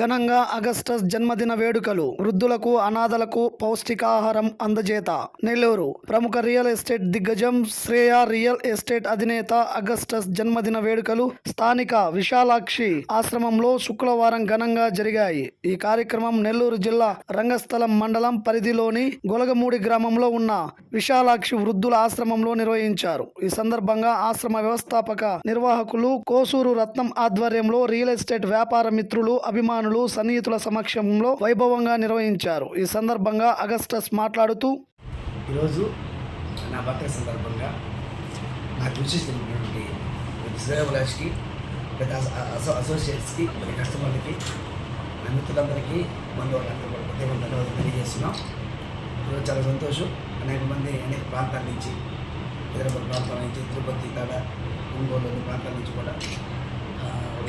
ఘనంగా అగస్టస్ జన్మదిన వేడుకలు వృద్ధులకు అనాథలకు పౌష్టికాహారం అందజేత. నెల్లూరు ప్రముఖ రియల్ ఎస్టేట్ దిగ్గజం శ్రేయ రియల్ ఎస్టేట్ అధినేత అగస్టస్ జన్మదిన వేడుకలు స్థానిక విశాలాక్షి ఆశ్రమంలో శుక్రవారం ఘనంగా జరిగాయి. ఈ కార్యక్రమం నెల్లూరు జిల్లా రంగస్థలం మండలం పరిధిలోని గొలగమూడి గ్రామంలో ఉన్న విశాలాక్షి వృద్ధుల ఆశ్రమంలో నిర్వహించారు. ఈ సందర్భంగా ఆశ్రమ వ్యవస్థాపక నిర్వాహకులు కోసూరు రత్నం ఆధ్వర్యంలో రియల్ ఎస్టేట్ వ్యాపార మిత్రులు అభిమానులు సన్నిహితుల సమక్షంలో వైభవంగా నిర్వహించారు. ఈ సందర్భంగా అగస్టస్ మాట్లాడుతూ ఈరోజు నా బర్త్డే సందర్భంగా నాకు విషయం తెలిపినటువంటి పెద్ద అసో అసోసియేట్స్కి మరి కస్టమర్లకి నా మిత్రులందరికీ బంధువులందరూ ప్రత్యేక ధన్యవాదాలు తెలియజేస్తున్నాం. ఈరోజు చాలా సంతోషం. అనేక మంది అనేక ప్రాంతాల నుంచి హైదరాబాద్ ప్రాంతాల నుంచి తిరుపతి కాడ ఒంగోలు ప్రాంతాల నుంచి కూడా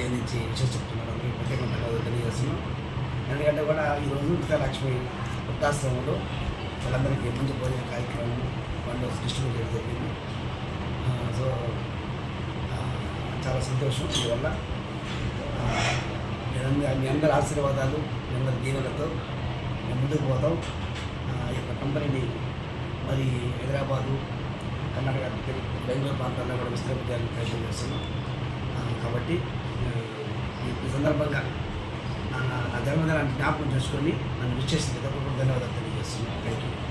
ఆ, విషయం చెప్తున్నాను. అందరికీ ప్రత్యేకంగా ధన్యవాదాలు తెలియజేస్తున్నాం ఎందుకంటే కూడా ఈరోజు లక్ష్మి వృద్ధాశ్రమంలో వాళ్ళందరికీ మంచి భోజన కార్యక్రమం వాళ్ళు డిస్ట్రిబ్యూట్ చేయడం జరిగింది సో చాలా సంతోషం దీనివల్ల మీ అందరి- ఆశీర్వాదాలు మీ అందరి దీవెనతో మేము ముందుకు పోతాం. ఈ యొక్క కంపెనీని మరి హైదరాబాదు కర్ణాటక బెంగళూరు ప్రాంతాల్లో కూడా విస్తరించాలని ప్రయత్నం చేస్తున్నాం. కాబట్టి సందర్భంగా నా నా జన్మదినాన్ని జ్ఞాపకం చేసుకొని నన్ను విచ్చేసిన ధన్యవాదాలు తెలియజేస్తున్నాను. Thank you